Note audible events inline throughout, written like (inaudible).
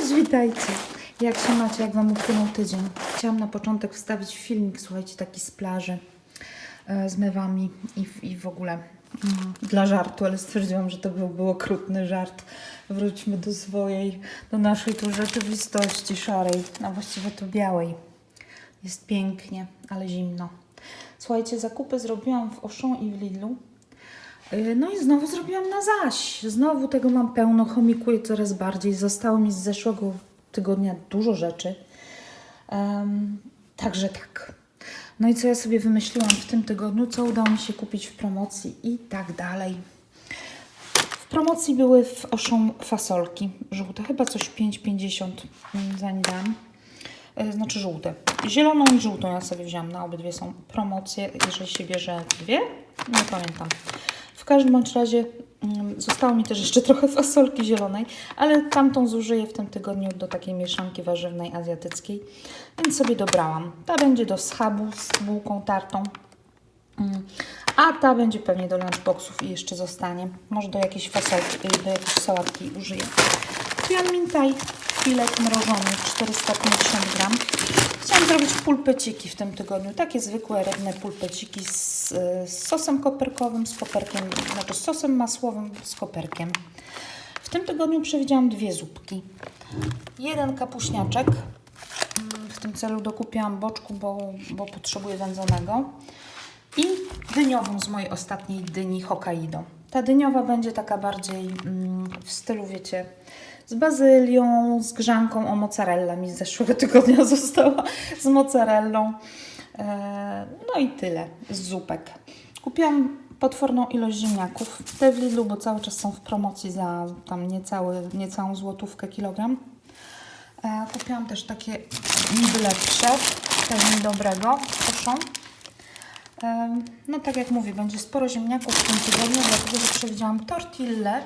Cześć, witajcie. Jak się macie, jak Wam upłynął tydzień? Chciałam na początek wstawić filmik, słuchajcie, taki z plaży e, z mewami i, i w ogóle mm, dla żartu, ale stwierdziłam, że to byłby okrutny żart. Wróćmy do swojej, do naszej tu rzeczywistości szarej, a właściwie to białej. Jest pięknie, ale zimno. Słuchajcie, zakupy zrobiłam w Auchan i w Lidlu. Yy, No i znowu zrobiłam na zaś. Znowu tego mam pełno, chomikuję coraz bardziej. Zostało mi z zeszłego tygodnia dużo rzeczy. Em, także tak. No i co ja sobie wymyśliłam w tym tygodniu, co udało mi się kupić w promocji i tak dalej. W promocji były w Auchan fasolki żółte, chyba coś 5,50 mm, za nie dam. E, Znaczy żółte. Zieloną i żółtą ja sobie wziąłam. Na obydwie są promocje, jeżeli się bierze dwie. Nie pamiętam. Każdym bądź razie mm, zostało mi też jeszcze trochę fasolki zielonej, ale tamtą zużyję w tym tygodniu do takiej mieszanki warzywnej azjatyckiej, więc sobie dobrałam. Ta będzie do schabu z bułką tartą. Mm. A ta będzie pewnie do lunchboxów i jeszcze zostanie. Może do jakiejś fasolki, do jakiejś sałatki użyję. Kupiłam mintaj, filet mrożony 450 gram. Chciałam zrobić pulpeciki w tym tygodniu. Takie zwykłe, rybne pulpeciki z, z sosem koperkowym, z koperkiem, znaczy z sosem masłowym z koperkiem. W tym tygodniu przewidziałam dwie zupki. Jeden kapuśniaczek. Mm, W tym celu dokupiłam boczku, bo, bo potrzebuję wędzonego. I dyniową z mojej ostatniej dyni Hokkaido. Ta dyniowa będzie taka bardziej mm, w stylu, wiecie, z bazylią, z grzanką o mozzarella. Mi z zeszłego tygodnia (laughs) została z mozzarellą. E, no i tyle z zupek. Kupiłam potworną ilość ziemniaków. Te w Lidlu, bo cały czas są w promocji za tam niecały, niecałą złotówkę kilogram. E, kupiłam też takie niby lepsze, też mi dobrego, proszę. Em, No tak jak mówię, będzie sporo ziemniaków w tym tygodniu, dlatego że przewidziałam tortillę,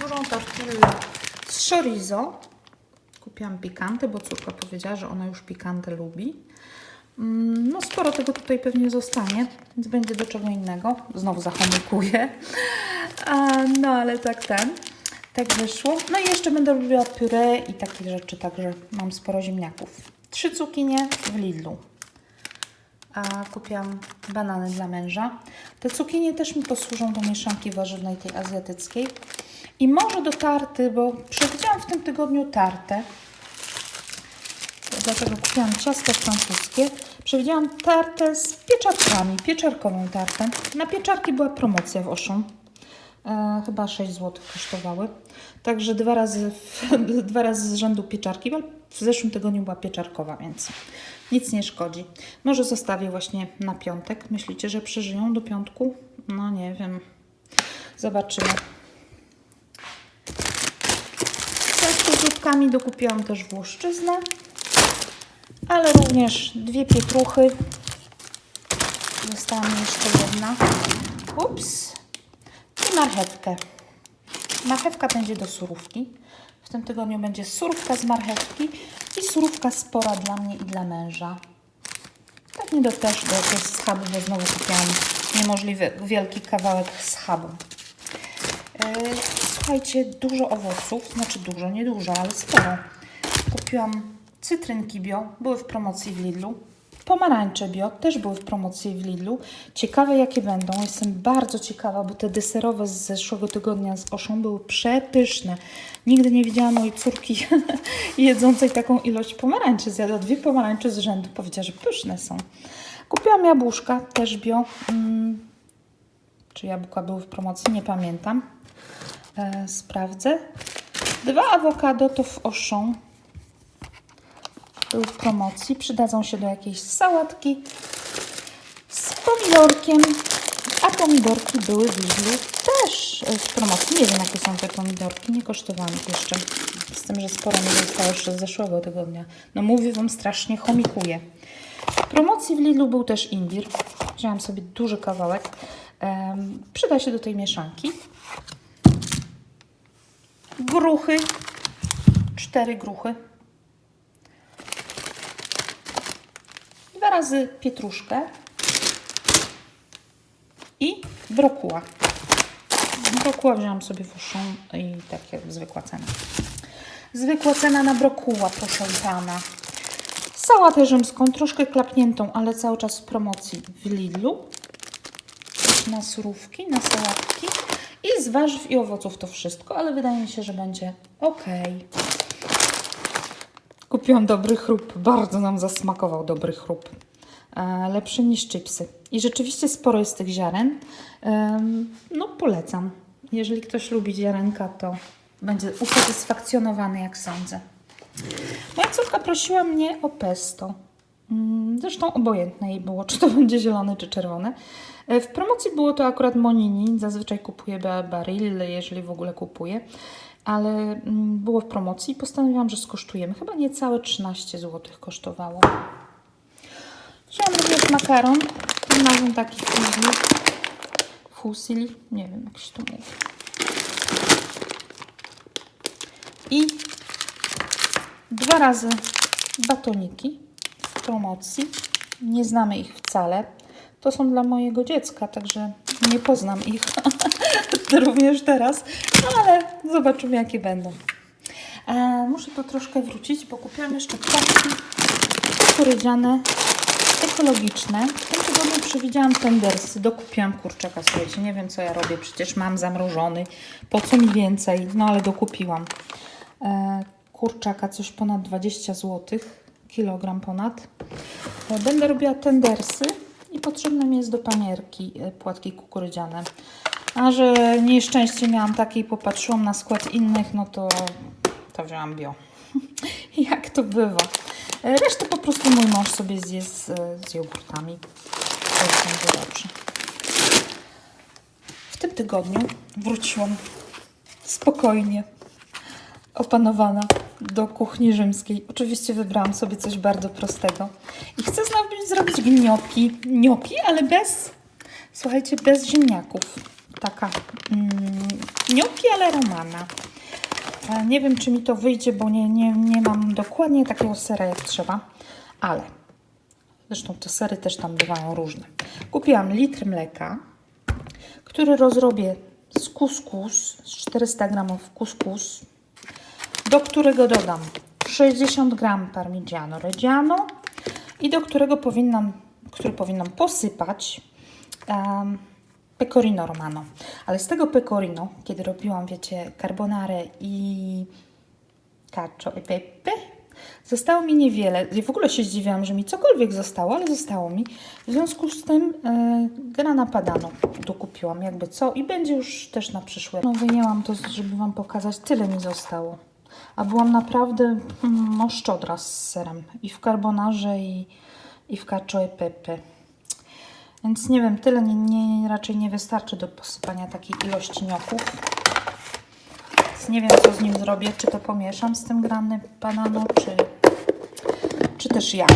dużą tortillę z chorizo. Kupiłam pikantę, bo córka powiedziała, że ona już pikantę lubi. Mm, No sporo tego tutaj pewnie zostanie, więc będzie do czego innego. Znowu zachomukuję. No ale tak ten. Tak wyszło. No i jeszcze będę robiła puree i takie rzeczy, także mam sporo ziemniaków. Trzy cukinie w Lidlu a kupiłam banany dla męża. Te cukinie też mi posłużą do mieszanki warzywnej tej azjatyckiej. I może do tarty, bo przewidziałam w tym tygodniu tartę. Dlatego kupiłam ciasto francuskie. Przewidziałam tartę z pieczarkami, pieczarkową tartę. Na pieczarki była promocja w Auchan. E, chyba 6 zł kosztowały. Także dwa razy, (laughs) dwa razy z rzędu pieczarki, ale w zeszłym tygodniu była pieczarkowa, więc nic nie szkodzi. Może zostawię właśnie na piątek. Myślicie, że przeżyją do piątku? No nie wiem. Zobaczymy. Zupkami dokupiłam też włoszczyznę, ale również dwie pietruchy. Została mi jeszcze jedna. Ups. I marchewkę. Marchewka będzie do surówki. W tym tygodniu będzie surówka z marchewki i surówka spora dla mnie i dla męża. Pewnie do też do jakiegoś schabu, bo znowu kupiłam niemożliwy wielki kawałek schabu. Yy, słuchajcie, dużo owoców, znaczy dużo, nie dużo, ale sporo. Kupiłam cytrynki bio, były w promocji w Lidlu. Pomarańcze bio też były w promocji w Lidlu. Ciekawe jakie będą. Jestem bardzo ciekawa, bo te deserowe z zeszłego tygodnia z Oszą były przepyszne. Nigdy nie widziałam mojej córki (laughs) jedzącej taką ilość pomarańczy. Zjadła dwie pomarańcze z rzędu. Powiedziała, że pyszne są. Kupiłam jabłuszka, też bio. Mm, czy jabłka były w promocji? Nie pamiętam. E, sprawdzę. Dwa awokado to w Auchan. Były w promocji. Przydadzą się do jakiejś sałatki z pomidorkiem. A pomidorki były w Lidlu też w promocji. Nie wiem, jakie są te pomidorki. Nie kosztowały ich jeszcze. Z tym, że sporo mi zostało jeszcze z zeszłego tygodnia. No mówię Wam, strasznie chomikuję. W promocji w Lidlu był też imbir. Wziąłam sobie duży kawałek. Em, przyda się do tej mieszanki. Gruchy. Cztery gruchy. Dwa razy pietruszkę. I brokuła. Brokuła wziąłam sobie w uszą i tak jak zwykła cena. Zwykła cena na brokuła, proszę pana. Sałatę rzymską, troszkę klapniętą, ale cały czas w promocji w Lidlu. Na surówki, na sałatki. I z warzyw i owoców to wszystko, ale wydaje mi się, że będzie ok. Kupiłam dobry chrób. Bardzo nam zasmakował dobry chrób. E, lepszy niż chipsy. I rzeczywiście sporo jest tych ziaren. No polecam. Jeżeli ktoś lubi ziarenka, to będzie usatysfakcjonowany, jak sądzę. Moja córka prosiła mnie o pesto. Mm, Zresztą obojętne jej było, (laughs) czy to będzie zielone, czy czerwone. W promocji było to akurat Monini. Zazwyczaj kupuję ba- Barille, jeżeli w ogóle kupuję. Ale mm, było w promocji i postanowiłam, że skosztujemy. Chyba niecałe 13 zł kosztowało. Wziąłam również makaron. Tym razem taki fusilli. Fusilli? Nie wiem, jak się to mówi. I dwa razy batoniki promocji. Nie znamy ich wcale. To są dla mojego dziecka, także nie poznam ich (laughs) również teraz, no ale zobaczymy jakie będą. E, muszę to troszkę wrócić, bo kupiłam jeszcze płatki kukurydziane ekologiczne. W tym tygodniu przewidziałam tendersy, dokupiłam kurczaka, słuchajcie, nie wiem co ja robię, przecież mam zamrożony, po co mi więcej, no ale dokupiłam. E, kurczaka coś ponad 20 zł, kilogram ponad. E, Będę robiła tendersy i potrzebne mi jest do panierki e, płatki kukurydziane. A że nieszczęście miałam takie i popatrzyłam na skład innych, no to, to wzięłam bio. (laughs) Jak to bywa. E, Resztę po prostu mój mąż sobie zje z, z jogurtami. To będzie dobrze. W tym tygodniu wróciłam spokojnie, opanowana do kuchni rzymskiej. Oczywiście wybrałam sobie coś bardzo prostego. I chcę zrobić, zrobić gnioki. Gnioki, ale bez, słuchajcie, bez ziemniaków. Taka mm, gnioki, ale romana. E, Nie wiem, czy mi to wyjdzie, bo nie, nie, nie mam dokładnie takiego sera jak trzeba, ale zresztą te sery też tam bywają różne. Kupiłam litr mleka, który rozrobię z kuskus, z 400 gramów kuskus, do którego dodam 60 gram parmigiano reggiano i do którego powinnam, który powinnam posypać um, pecorino romano. Ale z tego pecorino, kiedy robiłam, wiecie, carbonarę i cacio e pepe, zostało mi niewiele. Ja w ogóle się zdziwiłam, że mi cokolwiek zostało, ale zostało mi. W związku z tym e, grana padano dokupiłam, jakby co i będzie już też na przyszłe. No wyjęłam to, żeby Wam pokazać, tyle mi zostało. A byłam naprawdę mm, no, szczodra z serem i w carbonarze i, i w cacio e pepe. Więc nie wiem, tyle nie, nie, raczej nie wystarczy do posypania takiej ilości nioków. Więc nie wiem, co z nim zrobię. Czy to pomieszam z tym granym banano, czy, czy też jak.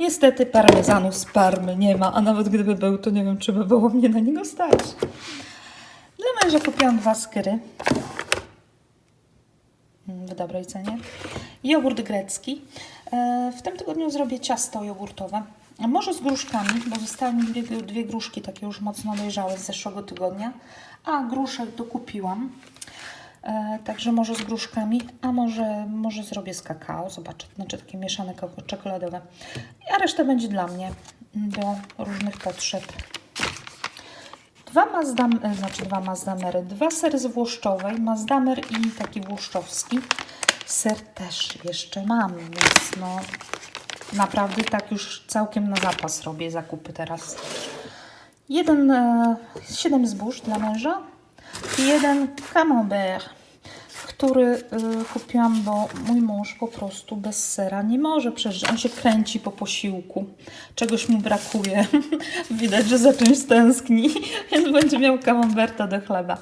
Niestety parmezanu z Parmy nie ma, a nawet gdyby był, to nie wiem, czy by było mnie na niego stać. Dla męża kupiłam dwa skyry w dobrej cenie. Jogurt grecki. E, W tym tygodniu zrobię ciasto jogurtowe. Może z gruszkami, bo zostały mi dwie, dwie gruszki takie już mocno dojrzałe z zeszłego tygodnia. A gruszek dokupiłam. E, Także może z gruszkami, a może, może zrobię z kakao. Zobaczę, znaczy takie mieszane czekoladowe. A reszta będzie dla mnie do różnych potrzeb. Dwa mazdam, e, znaczy dwa mazdamery, dwa sery z włoszczowej, mazdamer i taki włoszczowski. Ser też jeszcze mam, więc no naprawdę tak już całkiem na zapas robię zakupy teraz. Jeden, e, siedem zbóż dla męża i jeden camembert, który e, kupiłam, bo mój mąż po prostu bez sera nie może przeżyć. On się kręci po posiłku. Czegoś mu brakuje. (laughs) Widać, że za czymś tęskni, (laughs) więc będzie miał camemberta do chleba.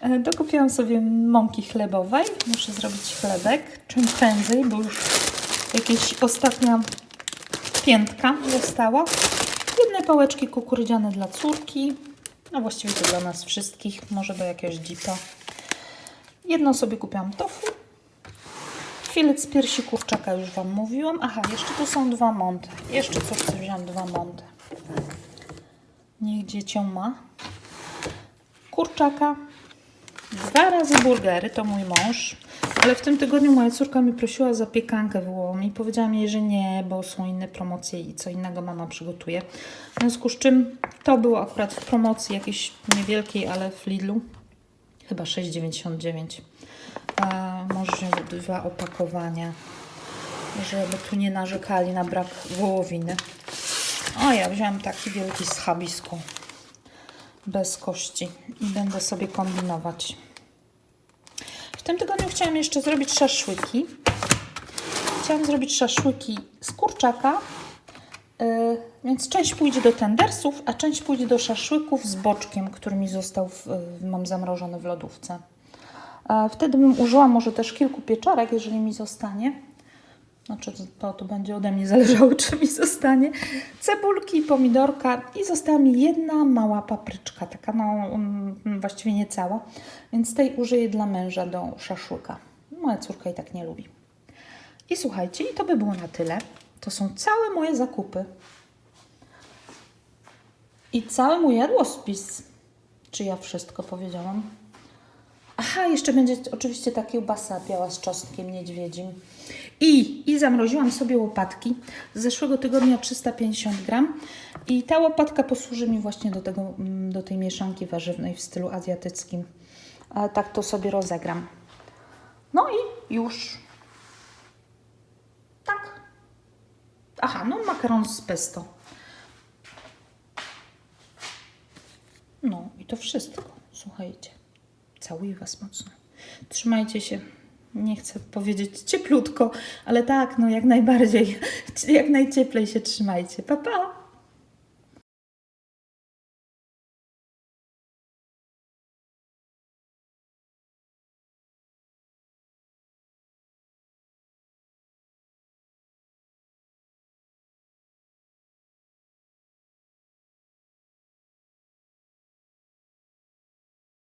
E, Dokupiłam sobie mąki chlebowej. Muszę zrobić chlebek czym prędzej, bo już jakieś ostatnia piętka została. Jedne pałeczki kukurydziane dla córki. No właściwie to dla nas wszystkich, może do jakiegoś dipa. Jedną sobie kupiłam tofu. Filet z piersi kurczaka już Wam mówiłam. Aha, jeszcze tu są dwa monty. Jeszcze coś sobie wziąłam, dwa monty. Niech dziecię ma. Kurczaka. Dwa razy burgery, to mój mąż. Ale w tym tygodniu moja córka mi prosiła o zapiekankę wołową i powiedziałam jej, że nie, bo są inne promocje i co innego mama przygotuje. W związku z czym to było akurat w promocji jakiejś niewielkiej, ale w Lidlu. Chyba 6,99. E, Może dwa opakowania, żeby tu nie narzekali na brak wołowiny. O, ja wziąłem taki wielki schabisko bez kości i będę sobie kombinować. W tym tygodniu chciałam jeszcze zrobić szaszłyki. Chciałam zrobić szaszłyki z kurczaka, yy, więc część pójdzie do tendersów, a część pójdzie do szaszłyków z boczkiem, który mi został, w, mam zamrożony w lodówce. Wtedy bym użyła może też kilku pieczarek, jeżeli mi zostanie. Znaczy, to, to będzie ode mnie zależało, (laughs) czy mi zostanie. Cebulki, pomidorka i została mi jedna mała papryczka, taka no, mm, właściwie nie cała. Więc tej użyję dla męża do szaszłyka. Moja córka i tak nie lubi. I słuchajcie, i to by było na tyle. To są całe moje zakupy. I cały mój jadłospis. Czy ja wszystko powiedziałam? Aha, jeszcze będzie oczywiście ta kiełbasa biała z czosnkiem niedźwiedzim. I, I zamroziłam sobie łopatki z zeszłego tygodnia 350 gram. I ta łopatka posłuży mi właśnie do, tego, mm, do tej mieszanki warzywnej w stylu azjatyckim. A tak to sobie rozegram. No i już. Tak. Aha, no makaron z pesto. No i to wszystko. Słuchajcie. Całuję Was mocno. Trzymajcie się. Nie chcę powiedzieć cieplutko, ale tak, no jak najbardziej. (laughs) Jak najcieplej się trzymajcie. Pa, pa!